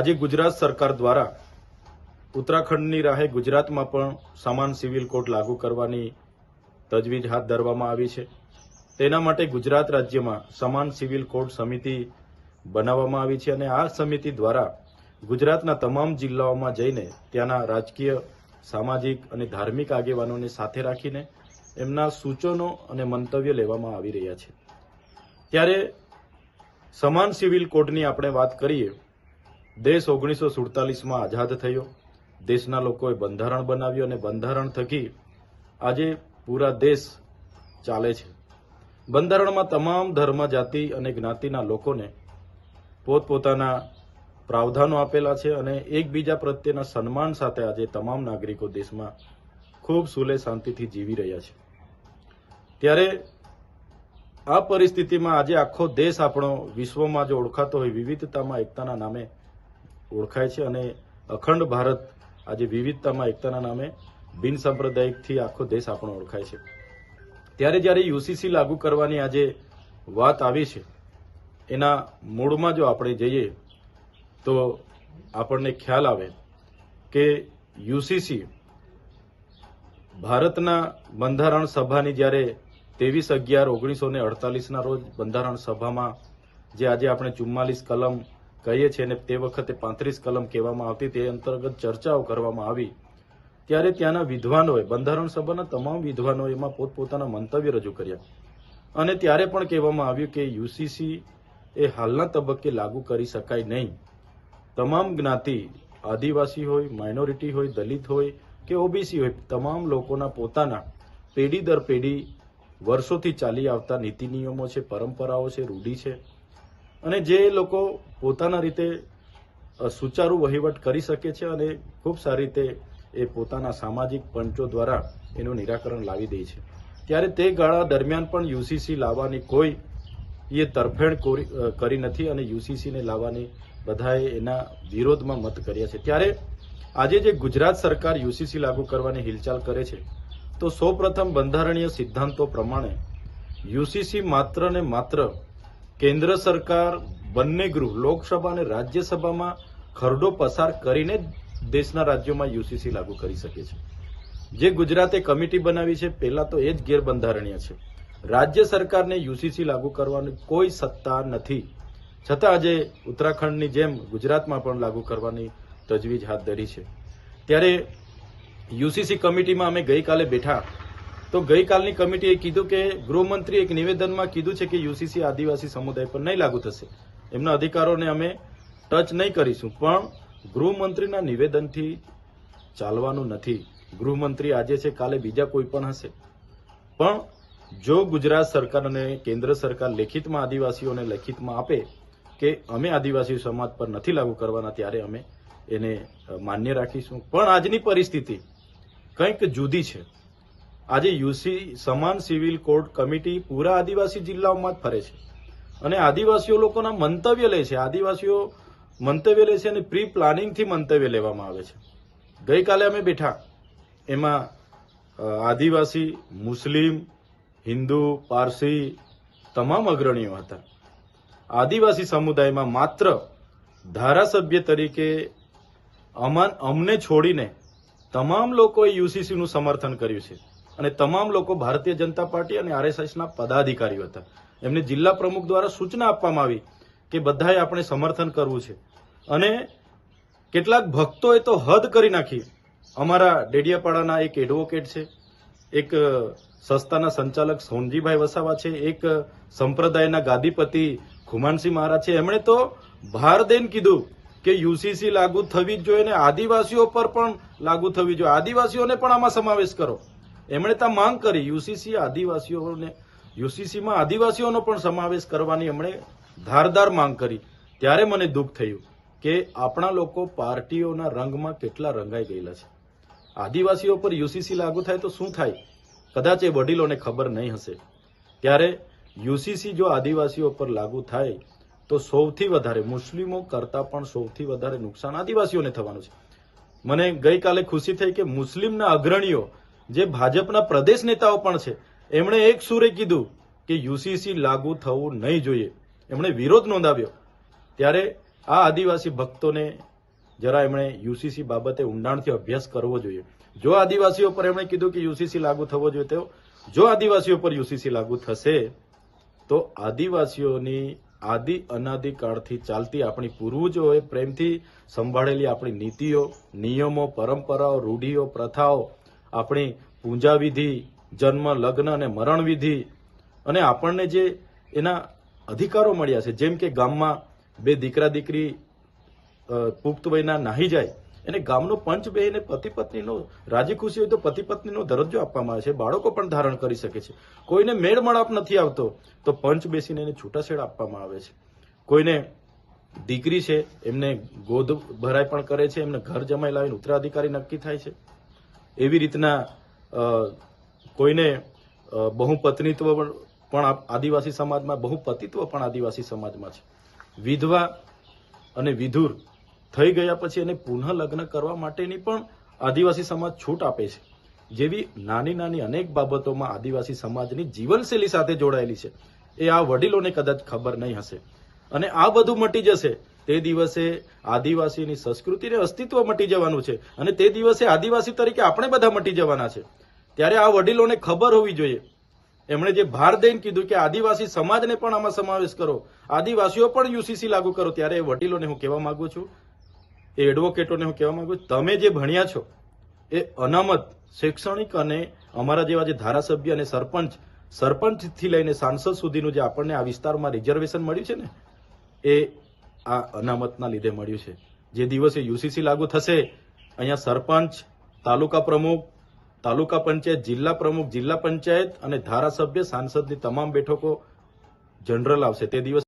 આજે ગુજરાત સરકાર દ્વારા ઉત્તરાખંડની રાહે ગુજરાતમાં પણ સમાન સિવિલ કોડ લાગુ કરવાની તજવીજ હાથ ધરવામાં આવી છે. તેના માટે ગુજરાત રાજ્યમાં સમાન સિવિલ કોડ સમિતિ બનાવવામાં આવી છે અને આ સમિતિ દ્વારા ગુજરાતના તમામ જિલ્લાઓમાં જઈને ત્યાંના રાજકીય, સામાજિક અને ધાર્મિક આગેવાનોને સાથે રાખીને એમના સૂચનો અને મંતવ્ય લેવામાં આવી રહ્યા છે. ત્યારે સમાન સિવિલ કોડની આપણે વાત કરીએ દેશ ઓગણીસો સુડતાલીસમાં આઝાદ થયો. દેશના લોકોએ બંધારણ બનાવ્યું અને બંધારણ થકી આજે પૂરા દેશ ચાલે છે. બંધારણમાં તમામ ધર્મ, જાતિ અને જ્ઞાતિના લોકોને પોતપોતાના પ્રાવધાનો આપેલા છે અને એકબીજા પ્રત્યેના સન્માન સાથે આજે તમામ નાગરિકો દેશમાં ખૂબ સુલે શાંતિથી જીવી રહ્યા છે. ત્યારે આ પરિસ્થિતિમાં આજે આખો દેશ આપણો વિશ્વમાં જો ઓળખાતો હોય, વિવિધતામાં, એકતાના નામે ઓળખાય છે અને અખંડ ભારત આજે વિવિધતામાં, એકતાના નામે બિન સાંપ્રદાયિકથી આખો દેશ આપણો ઓળખાય છે. ત્યારે જ્યારે યુસીસી લાગુ કરવાની આજે વાત આવી છે, એના મૂળમાં જો આપણે જઈએ, તો આપણને ખ્યાલ આવે કે યુસીસી ભારતના બંધારણ સભાની જ્યારે ત્રેવીસ અગિયાર ઓગણીસો ને અડતાલીસના રોજ બંધારણ સભામાં જે આજે આપણે ચુમ્માલીસ કલમ કહીએ છીએ અને તે વખતે પાંત્રીસ કલમ કહેવામાં આવતી તે અંતર્ગત ચર્ચાઓ કરવામાં આવી. ત્યારે ત્યાંના વિદ્વાનોએ, બંધારણ સભાના તમામ વિદ્વાનોએ એમાં પોતપોતાના મંતવ્ય રજૂ કર્યા. અને ત્યારે પણ કહેવામાં આવ્યું કે યુસીસી એ હાલના તબક્કે લાગુ કરી શકાય નહીં. તમામ જ્ઞાતિ આદિવાસી હોય, માઇનોરિટી હોય, દલિત હોય કે ઓબીસી હોય, તમામ લોકોના પોતાના પેઢી દર પેઢી વર્ષોથી ચાલી આવતા નીતિ નિયમો છે, પરંપરાઓ છે, રૂઢી છે. અને જે લોકો પોતાના રીતે સુચારુ વહીવટ કરી શકે છે અને ખૂબ સારી રીતે એ પોતાના સામાજિક પંચો દ્વારા એનું નિરાકરણ લાવી દે છે. ત્યારે તે ગાળા દરમિયાન પણ યુસીસી લાવવાની કોઈ એ તરફેણ કરી નથી અને યુસીસીને લાવવાની બધાએ એના વિરોધમાં મત કર્યા છે. ત્યારે આજે જે ગુજરાત સરકાર યુસીસી લાગુ કરવાની હિલચાલ કરે છે, તો સૌપ્રથમ બંધારણીય સિદ્ધાંતો પ્રમાણે યુસીસી માત્ર ને માત્ર કેન્દ્ર સરકાર, બંને ગૃહ, લોકસભા અને રાજ્યસભામાં ખરડો પસાર કરીને દેશના રાજ્યોમાં યુસીસી લાગુ કરી શકે છે. જે ગુજરાતે કમિટી બનાવી છે, પહેલા તો એ જ ગેરબંધારણીય છે. રાજ્ય સરકારને યુસીસી લાગુ કરવાની કોઈ સત્તા નથી. છતાં આજે ઉત્તરાખંડની જેમ ગુજરાતમાં પણ લાગુ કરવાની તજવીજ હાથ ધરી છે. ત્યારે યુસીસી કમિટીમાં અમે ગઈકાલે બેઠા તો ગઈકાલની કમિટીએ કીધું કે ગૃહમંત્રી એક નિવેદનમાં કીધું છે કે યુસીસી આદિવાસી સમુદાય પર નહીં લાગુ થશે. એમના અધિકારોને અમે ટચ નહીં કરીશું, પણ ગૃહમંત્રીના નિવેદનથી ચાલવાનું નથી. ગૃહમંત્રી આજે છે, કાલે બીજા કોઈ પણ હશે. પણ જો ગુજરાત સરકાર અને કેન્દ્ર સરકાર લેખિતમાં આદિવાસીઓને લેખિતમાં આપે કે અમે આદિવાસી સમાજ પર નથી લાગુ કરવાના, ત્યારે અમે એને માન્ય રાખીશું. પણ આજની પરિસ્થિતિ કંઈક જુદી છે. આજે યુસી સમાન સિવિલ કોર્ટ કમિટી પૂરા આદિવાસી જિલ્લાઓમાં જ ફરે છે. અને આદિવાસીઓ લોકોના મંતવ્ય લે છે. આદિવાસીઓ મંતવ્ય લે છે અને પ્રી પ્લાનિંગથી મંતવ્ય લેવામાં આવે છે. ગઈકાલે અમે બેઠા. એમાં આદિવાસી, મુસ્લિમ, હિન્દુ, પારસી તમામ અગ્રણીઓ હતા. આદિવાસી સમુદાયમાં માત્ર ધારાસભ્ય તરીકે અમન, અમને છોડીને તમામ લોકોએ યુસીસીનું સમર્થન કર્યું છે. અને તમામ લોકો ભારતીય જનતા પાર્ટી અને આરએસએસના પદાધિકારીઓ હતા. એમને જિલ્લા પ્રમુખ દ્વારા સૂચના આપવામાં આવી કે બધાએ આપણે સમર્થન કરવું છે. અને કેટલાક ભક્તોએ તો હદ કરી નાખી. અમારા ડેડિયાપાડાના એક એડવોકેટ છે, એક સંસ્થાના સંચાલક સોનજીભાઈ વસાવા છે, એક સંપ્રદાયના ગાદીપતિ ખુમાનસિંહ મહારાજ છે. એમણે તો ભાર દઈને કીધું કે યુસીસી લાગુ થવી જ જોઈએ અને આદિવાસીઓ પર પણ લાગુ થવી જોઈએ. આદિવાસીઓને પણ આમાં સમાવેશ કરો. એમણે ત્યાં માંગ કરી યુસીસી આદિવાસીઓને યુસીસીમાં આદિવાસીઓનો પણ સમાવેશ કરવાની એમણે ધારદાર માંગ કરી. ત્યારે મને દુઃખ થયું કે આપણા લોકો પાર્ટીઓના રંગમાં કેટલા રંગાઈ ગયેલા છે. આદિવાસીઓ પર યુસીસી લાગુ થાય તો શું થાય? કદાચ એ વડીલોને ખબર નહીં હશે. ત્યારે યુસીસી જો આદિવાસીઓ પર લાગુ થાય તો સૌથી વધારે, મુસ્લિમો કરતાં પણ સૌથી વધારે નુકસાન આદિવાસીઓને થવાનું છે. મને ગઈકાલે ખુશી થઈ કે મુસ્લિમના અગ્રણીઓ જે ભાજપના પ્રદેશ નેતાઓ પણ છે. એમણે એક સુરે કીધું કે યુસીસી લાગુ થવું નહીં જોઈએ. એમણે વિરોધ નોંધાવ્યો. ત્યારે આ આદિવાસી ભક્તોને જરા એમણે યુસીસી બાબતે ઊંડાણથી અભ્યાસ કરવો જોઈએ. જો આદિવાસીઓ પર એમણે કીધું કે યુસીસી લાગુ થવો જોઈએ, તો જો આદિવાસીઓ પર યુસીસી લાગુ થશે, તો આદિવાસીઓની આદિ અનાદિ કાળથી ચાલતી આપણી પૂર્વજોએ પ્રેમથી સંભાળેલી આપણી નીતિઓ, નિયમો, પરંપરાઓ, રૂઢિઓ, પ્રથાઓ આપણી પૂજા વિધિ જન્મ, લગ્ન અને મરણ વિધિ અને આપણને જે એના અધિકારો મળ્યા છે, જેમ કે ગામમાં બે દીકરા દીકરી પુખ્ત વયના નાહી જાય, એને ગામનો પંચ બે એને પતિ પત્નીનો, રાજી ખુશી હોય તો પતિ પત્નીનો દરજ્જો આપવામાં આવે છે, બાળકો પણ ધારણ કરી શકે છે. કોઈને મેળ મળાપ નથી આવતો, તો પંચ બેસીને એને છૂટાછેડા આપવામાં આવે છે. કોઈને દીકરી છે, એમને ગોદ ભરાય પણ કરે છે, એમને ઘર જમાઈ લાવીને ઉત્તરાધિકારી નક્કી થાય છે. એવી રીતના કોઈને બહુપત્નીત્વ પણ આદિવાસી સમાજમાં, બહુપતિત્વ પણ આદિવાસી સમાજમાં છે. વિધવા અને વિધુર થઈ ગયા પછી એને પુનઃ લગ્ન કરવા માટેની પણ આદિવાસી સમાજ છૂટ આપે છે. જેવી નાની નાની અનેક બાબતોમાં આદિવાસી સમાજની જીવનશૈલી સાથે જોડાયેલી છે. એ આ વડીલોને કદાચ ખબર નહીં હશે. અને આ બધું મટી જશે તે દિવસે આદિવાસીની સંસ્કૃતિને અસ્તિત્વ મટી જવાનું છે. અને તે દિવસે આદિવાસી તરીકે આપણે બધા મટી જવાના છે. ત્યારે આ વડીલોને ખબર હોવી જોઈએ. એમણે જે ભાર દઈને કીધું કે આદિવાસી સમાજને પણ આમાં સમાવેશ કરો. આદિવાસીઓ પણ યુસીસી લાગુ કરો. ત્યારે એ વડીલોને હું કહેવા માંગુ છું, એ એડવોકેટોને હું કહેવા માંગુ છું, તમે જે ભણ્યા છો, એ અનામત શૈક્ષણિક અને અમારા જેવા જે ધારાસભ્ય અને સરપંચ, સરપંચથી લઈને સાંસદ સુધીનું જે આપણને આ વિસ્તારમાં રિઝર્વેશન મળ્યું છે ને, એ આ અનામતના લીધે મળ્યું છે. જે દિવસે યુસીસી લાગુ થશે, અહીંયા સરપંચ, તાલુકા પ્રમુખ, તાલુકા પંચાયત, જિલ્લા પ્રમુખ, જિલ્લા પંચાયત અને ધારાસભ્ય, સાંસદની તમામ બેઠકો જનરલ આવશે. તે દિવસ